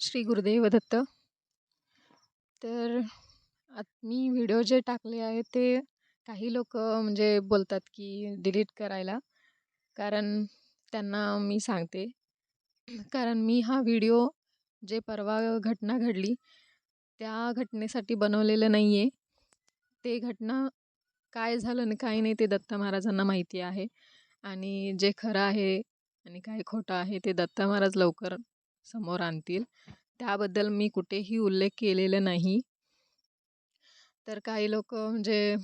श्री गुरुदेव दत्त. तर आत मी व्हिडिओ जे टाकले आहे ते काही लोक म्हणजे बोलतात की डिलीट करायला. कारण त्यांना मी सांगते. कारण मी हा व्हिडिओ जे परवा घटना घडली त्या घटनेसाठी बनवलेलं नाही आहे ते घटना काय झालं आणि काय नाही ते दत्त महाराजांना माहिती आहे. आणि जे खरं आहे आणि काय खोटं आहे ते दत्त महाराज लवकर समोर आणतील. त्याबद्दल मी कुठेही उल्लेख केलेला नाही. तर काही लोक म्हणजे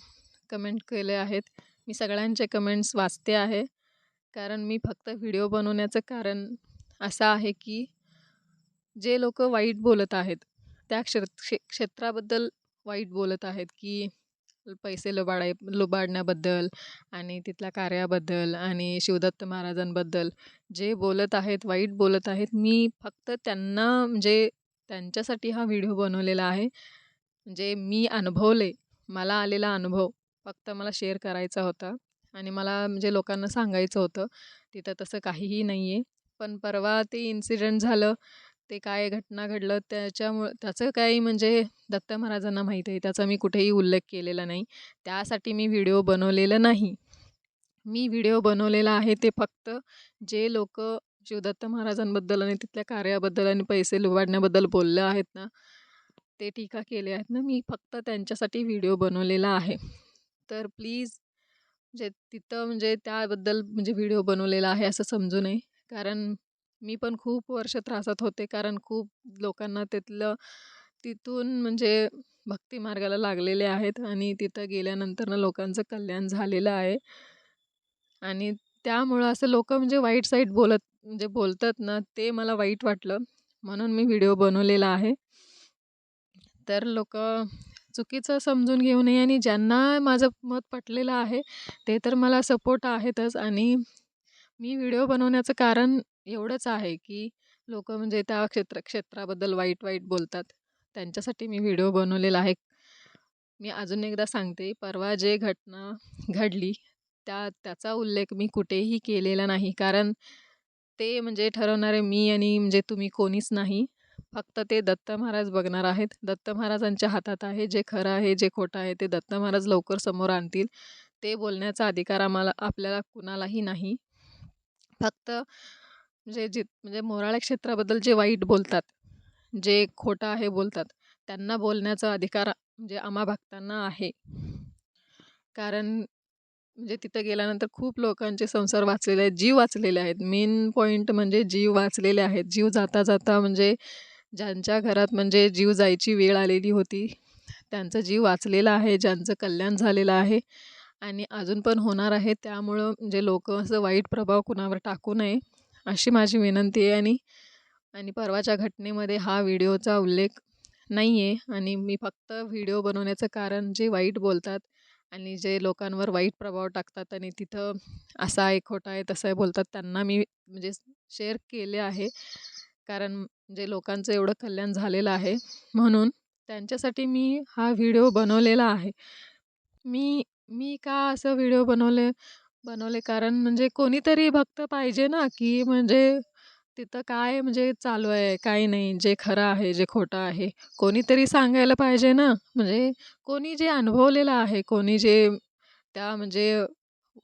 कमेंट केले आहेत. मी सगळ्यांचे कमेंट्स वाचते आहे. कारण मी फक्त व्हिडिओ बनवण्याचं कारण असं आहे की जे लोक वाईट बोलत आहेत त्या क्षेत्र क्षेत्राबद्दल वाईट बोलत आहेत की पैसे लुबाडाय लुबाडण्याबद्दल आणि तिथल्या कार्याबद्दल आणि शिवदत्त महाराजांबद्दल जे बोलत आहेत वाईट बोलत आहेत मी फक्त त्यांना म्हणजे त्यांच्यासाठी हा व्हिडिओ बनवलेला आहे. म्हणजे मी अनुभवले मला आलेला अनुभव फक्त मला शेअर करायचा होता आणि मला म्हणजे लोकांना सांगायचं होतं तिथं तसं काहीही नाही आहे पण परवा ते इन्सिडेंट झालं ते काय घटना घडलं त्याच्यामुळं त्याचं काही म्हणजे दत्त महाराजांना माहीत आहे त्याचा मी कुठेही उल्लेख केलेला नाही. त्यासाठी मी व्हिडिओ बनवलेला नाही. मी व्हिडिओ बनवलेला आहे ते फक्त जे लोक शिवदत्त महाराजांबद्दल आणि तिथल्या कार्याबद्दल आणि पैसे लुबाडण्याबद्दल बोलले आहेत ना ते टीका केले आहेत ना मी फक्त त्यांच्यासाठी व्हिडिओ बनवलेला आहे. तर प्लीज म्हणजे तिथं म्हणजे त्याबद्दल म्हणजे व्हिडिओ बनवलेला आहे असं समजू नये. कारण मी पण खूप वर्ष त्रासात होते कारण खूप लोकांना तिथलं तिथून म्हणजे भक्ती मार्गाला लागलेले आहेत आणि तिथं गेल्यानंतरनं लोकांचं कल्याण झालेलं आहे. आणि त्यामुळं असं लोक म्हणजे वाईट साईट बोलत म्हणजे बोलतात ना ते मला वाईट वाटलं. म्हणून मी व्हिडिओ बनवलेला आहे. तर लोक चुकीचं समजून घेऊ नये आणि ज्यांना माझं मत पटलेलं आहे ते तर मला सपोर्ट आहेतच आणि मी व्हिडिओ बनवण्याचं कारण एवढंच आहे की लोक म्हणजे त्या क्षेत्र क्षेत्राबद्दल वाईट वाईट बोलतात. त्यांच्यासाठी मी व्हिडिओ बनवलेला आहे. मी अजून एकदा सांगते परवा जे घटना घडली त्या त्याचा उल्लेख मी कुठेही केलेला नाही. कारण ते म्हणजे ठरवणारे मी आणि म्हणजे तुम्ही कोणीच नाही. फक्त ते दत्त महाराज बघणार आहेत. दत्त महाराजांच्या हातात आहे जे खरं आहे जे खोटं आहे ते दत्त महाराज लवकर समोर आणतील. ते बोलण्याचा अधिकार आम्हाला आपल्याला कुणालाही नाही. फक्त म्हणजे जित म्हणजे मोराळे क्षेत्राबद्दल जे वाईट बोलतात जे खोटं आहे बोलतात त्यांना बोलण्याचा अधिकार म्हणजे आम्हा भक्तांना आहे. कारण म्हणजे तिथं गेल्यानंतर खूप लोकांचे संसार वाचलेले आहेत जीव वाचलेले आहेत. मेन पॉईंट म्हणजे जीव वाचलेले आहेत. जीव जाता जाता म्हणजे ज्यांच्या घरात म्हणजे जीव जायची वेळ आलेली होती त्यांचा जीव वाचलेला आहे ज्यांचं कल्याण झालेलं आहे. आणि अजून पण होणार आहे. त्यामुळं म्हणजे लोक असं वाईट प्रभाव कुणावर टाकू नये अशी माझी विनंती आहे. आणि आणि परवाच्या घटनेमध्ये हा व्हिडिओचा उल्लेख नाही आहे आणि मी फक्त व्हिडिओ बनवण्याचं कारण जे वाईट बोलतात आणि जे लोकांवर वाईट प्रभाव टाकतात आणि तिथं असा आहे खोटा आहे तसं आहे बोलतात त्यांना मी म्हणजे शेअर केले आहे. कारण जे लोकांचं एवढं कल्याण झालेलं आहे. म्हणून त्यांच्यासाठी मी हा व्हिडिओ बनवलेला आहे. मी मी का असं व्हिडिओ बनवले बनवले? कारण म्हणजे कोणीतरी भक्त पाहिजे ना की म्हणजे तिथं काय म्हणजे चालू आहे काय नाही जे खरं आहे जे खोटं आहे. कोणीतरी सांगायला पाहिजे ना. म्हणजे कोणी जे अनुभवलेलं आहे कोणी जे त्या म्हणजे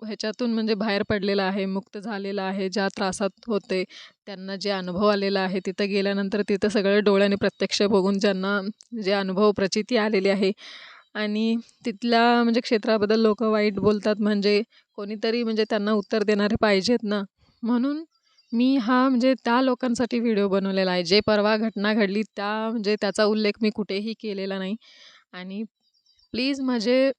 ह्याच्यातून म्हणजे बाहेर पडलेलं आहे मुक्त झालेलं आहे ज्या त्रासात होते त्यांना जे अनुभव आलेला आहे तिथं गेल्यानंतर तिथं सगळं डोळ्याने प्रत्यक्ष बघून ज्यांना जे अनुभव प्रचिती आलेली आहे आणि तिथल्या म्हणजे क्षेत्राबद्दल लोक वाईट बोलतात म्हणजे कोणीतरी म्हणजे त्यांना उत्तर देणारे पाहिजेत ना. म्हणून मी हा म्हणजे त्या लोकांसाठी व्हिडिओ बनवलेला आहे. जे परवा घटना घडली त्या म्हणजे त्याचा उल्लेख मी कुठेही केलेला नाही. आणि प्लीज म्हणजे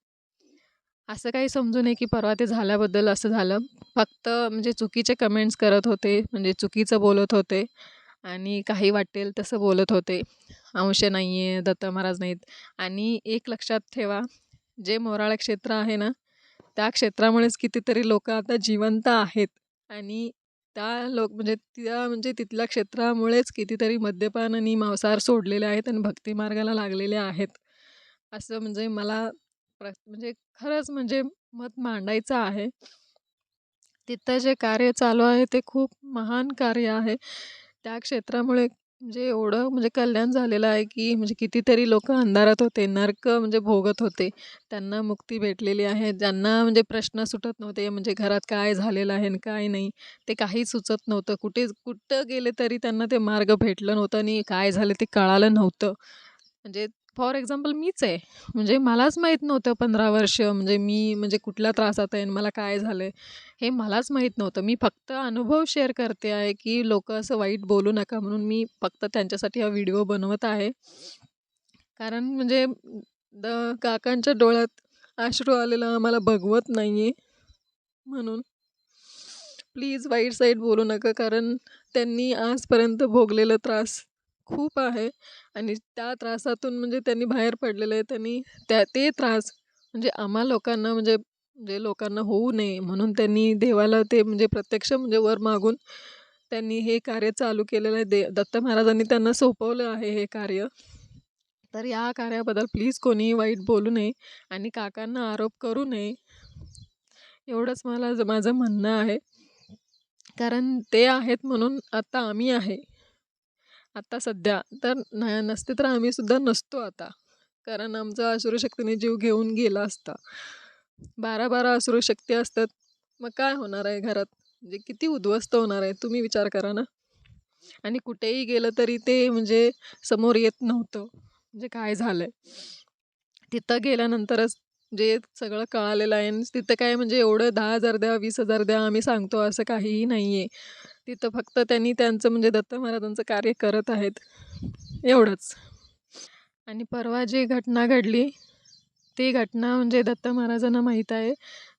असं काही समजू नये की परवा ते झाल्याबद्दल असं झालं. फक्त म्हणजे चुकीचे कमेंट्स करत होते म्हणजे चुकीचं बोलत होते. आणि काही वाटेल तसं बोलत होते. अंश नाही आहे दत्त महाराज नाहीत. आणि एक लक्षात ठेवा जे मोराळा क्षेत्र आहे ना त्या क्षेत्रामुळेच कितीतरी लोक आता जिवंत आहेत. आणि त्या लोक म्हणजे त्या म्हणजे तिथल्या क्षेत्रामुळेच कितीतरी मद्यपान आणि मांसाहार सोडलेले आहेत आणि भक्तिमार्गाला लागलेले आहेत. असं म्हणजे मला प्र म्हणजे खरंच म्हणजे मत मांडायचं आहे. तिथं जे कार्य चालू आहे ते खूप महान कार्य आहे. त्या क्षेत्रामुळे म्हणजे एवढं म्हणजे कल्याण झालेलं आहे की म्हणजे कितीतरी लोक अंधारात होते नरक म्हणजे भोगत होते. त्यांना मुक्ती भेटलेली आहे. ज्यांना म्हणजे प्रश्न सुटत नव्हते म्हणजे घरात काय झालेलं आहे आणि काय नाही ते काही सुचत नव्हतं. कुठे कुठं गेले तरी त्यांना ते मार्ग भेटलं नव्हतं आणि काय झालं ते कळालं नव्हतं. म्हणजे फॉर एक्झाम्पल मीच आहे. म्हणजे मलाच माहीत नव्हतं पंधरा वर्ष म्हणजे मी म्हणजे कुठल्या त्रासात आहे आणि मला काय झालं आहे हे मलाच माहीत नव्हतं. मी फक्त अनुभव शेअर करते आहे की लोक असं वाईट बोलू नका म्हणून मी फक्त त्यांच्यासाठी हा व्हिडिओ बनवत आहे. कारण म्हणजे द काकांच्या डोळ्यात अश्रू आलेलं आम्हाला बघवत नाही आहे म्हणून. प्लीज वाईट साईड बोलू नका कारण त्यांनी आजपर्यंत भोगलेला त्रास खूप आहे आणि त्या त्रासातून म्हणजे त्यांनी बाहेर पडलेलं आहे. त्यांनी त्या ते त्रास म्हणजे आम्हा लोकांना म्हणजे जे लोकांना होऊ नये म्हणून त्यांनी देवाला ते म्हणजे प्रत्यक्ष म्हणजे वर मागून त्यांनी हे कार्य चालू केलेलं आहे. दे दत्त महाराजांनी त्यांना सोपवलं आहे हे कार्य. तर या कार्याबद्दल प्लीज कोणी वाईट बोलू नये आणि काकांना आरोप करू नये. एवढंच मला माझं म्हणणं आहे. कारण ते आहेत म्हणून आता आम्ही आहे. आत्ता सध्या तर न नसते तर आम्ही सुद्धा नसतो आता. कारण आमचा असुरशक्तीने जीव घेऊन गेला असता. बारा बारा असुरशक्ती असतात. मग काय होणार आहे घरात? म्हणजे किती उद्ध्वस्त होणार आहे? तुम्ही विचार करा ना. आणि कुठेही गेलं तरी ते म्हणजे समोर येत नव्हतं. म्हणजे काय झालं आहे तिथं गेल्यानंतरच जे सगळं कळालेलं आहे. आणि तिथं काय म्हणजे एवढं दहा हजार द्या वीस हजार द्या आम्ही सांगतो असं काहीही नाही आहे तिथं फक्त त्यांनी त्यांचं म्हणजे दत्त महाराजांचं कार्य करत आहेत एवढंच. आणि परवा जी घटना घडली ती घटना म्हणजे दत्त महाराजांना माहीत आहे.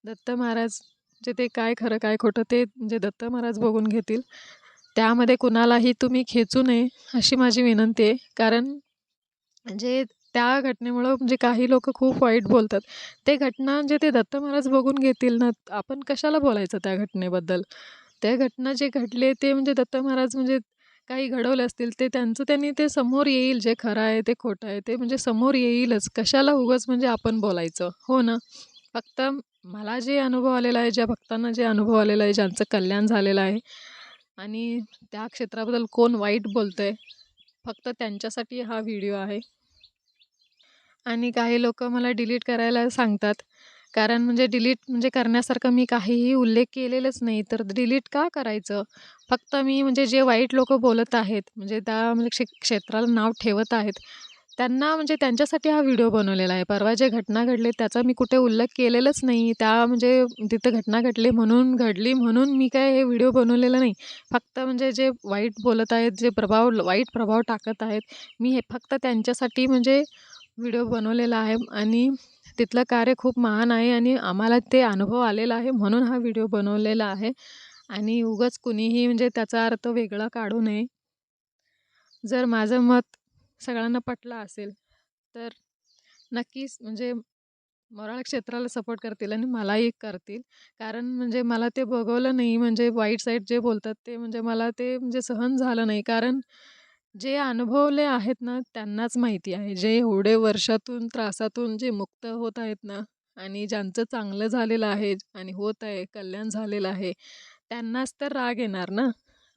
दत्त महाराज जे ते काय खरं काय खोटं ते म्हणजे दत्त महाराज बघून घेतील. त्यामध्ये कुणालाही तुम्ही खेचू नये अशी माझी विनंती आहे. कारण जे त्या घटनेमुळं म्हणजे काही लोक खूप वाईट बोलतात. ते घटना म्हणजे ते दत्त महाराज बघून घेतील ना आपण कशाला बोलायचं त्या घटनेबद्दल? त्या घटना जे घडले ते म्हणजे दत्त महाराज म्हणजे काही घडवले असतील ते त्यांचं त्यांनी ते समोर येईल जे खरं आहे ते खोटं आहे ते म्हणजे समोर येईलच. कशाला उगाच म्हणजे आपण बोलायचं? हो ना? फक्त मला जे अनुभव आलेला आहे ज्या भक्तांना जे अनुभव आलेला आहे ज्यांचं कल्याण झालेलं आहे आणि त्या क्षेत्राबद्दल कोण वाईट बोलतं आहे फक्त त्यांच्यासाठी हा व्हिडिओ आहे. आणि काही लोक मला डिलीट करायला सांगतात. कारण म्हणजे डिलीट म्हणजे करण्यासारखं मी काहीही उल्लेख केलेलंच नाही. तर डिलीट का करायचं? फक्त मी म्हणजे जे वाईट लोक बोलत आहेत म्हणजे त्या म्हणजे क्षे क्षेत्राला नाव ठेवत आहेत त्यांना म्हणजे त्यांच्यासाठी हा व्हिडिओ बनवलेला आहे. परवा जे घटना घडले त्याचा मी कुठे उल्लेख केलेलाच नाही. त्या म्हणजे तिथं घटना घडली म्हणून घडली म्हणून मी काय हे व्हिडिओ बनवलेला नाही. फक्त म्हणजे जे वाईट बोलत आहेत जे प्रभाव वाईट प्रभाव टाकत आहेत मी हे फक्त त्यांच्यासाठी म्हणजे व्हिडिओ बनवलेला आहे. आणि तिथलं कार्य खूप महान आहे आणि आम्हाला ते अनुभव आलेला आहे म्हणून हा व्हिडिओ बनवलेला आहे. आणि उगाच कुणीही म्हणजे त्याचा अर्थ वेगळा काढू नये. जर माझं मत सगळ्यांना पटलं असेल तर नक्कीच म्हणजे मराळ क्षेत्राला सपोर्ट करतील आणि मलाही करतील. कारण म्हणजे मला ते बघवलं नाही म्हणजे वाईट साईड जे बोलतात ते म्हणजे मला ते म्हणजे सहन झालं नाही. कारण जे अनुभवले आहेत ना त्यांनाच माहिती आहे. जे एवढे वर्षातून त्रासातून जे मुक्त होत आहेत ना आणि ज्यांचं चांगलं झालेलं आहे आणि होत आहे कल्याण झालेलं आहे त्यांनाच तर राग येणार ना?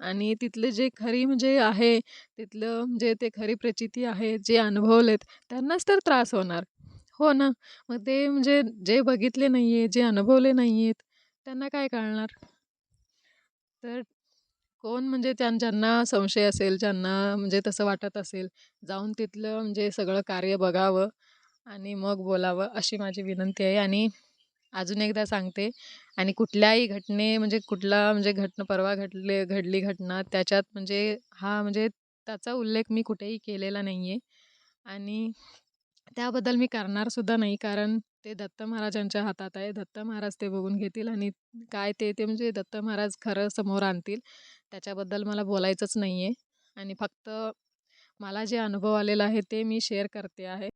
आणि तिथले जे खरी म्हणजे आहे तिथलं जे ते खरी प्रचिती आहे जे अनुभवलेत त्यांनाच तर त्रास होणार. हो ना? मग ते म्हणजे जे बघितले नाही आहे जे अनुभवले नाही आहेत त्यांना काय कळणार? तर कोण म्हणजे त्यां ज्यांना संशय असेल ज्यांना म्हणजे तसं वाटत असेल जाऊन तिथलं म्हणजे सगळं कार्य बघावं आणि मग बोलावं अशी माझी विनंती आहे आणि अजून एकदा सांगते आणि कुठल्याही घटने म्हणजे कुठला म्हणजे घटना परवा घडले घडली घटना त्याच्यात म्हणजे हा म्हणजे त्याचा उल्लेख मी कुठेही केलेला नाही आहे आणि त्याबद्दल मी करणारसुद्धा नाही कारण ते दत्त महाराजांच्या हातात आहे. दत्त महाराज ते बघून घेतील आणि काय ते ते म्हणजे दत्त महाराज खरं समोर आणतील. त्याच्याबद्दल मला बोलायचंच नाही आहे आणि फक्त मला जे अनुभव आलेला आहे ते मी शेअर करते आहे.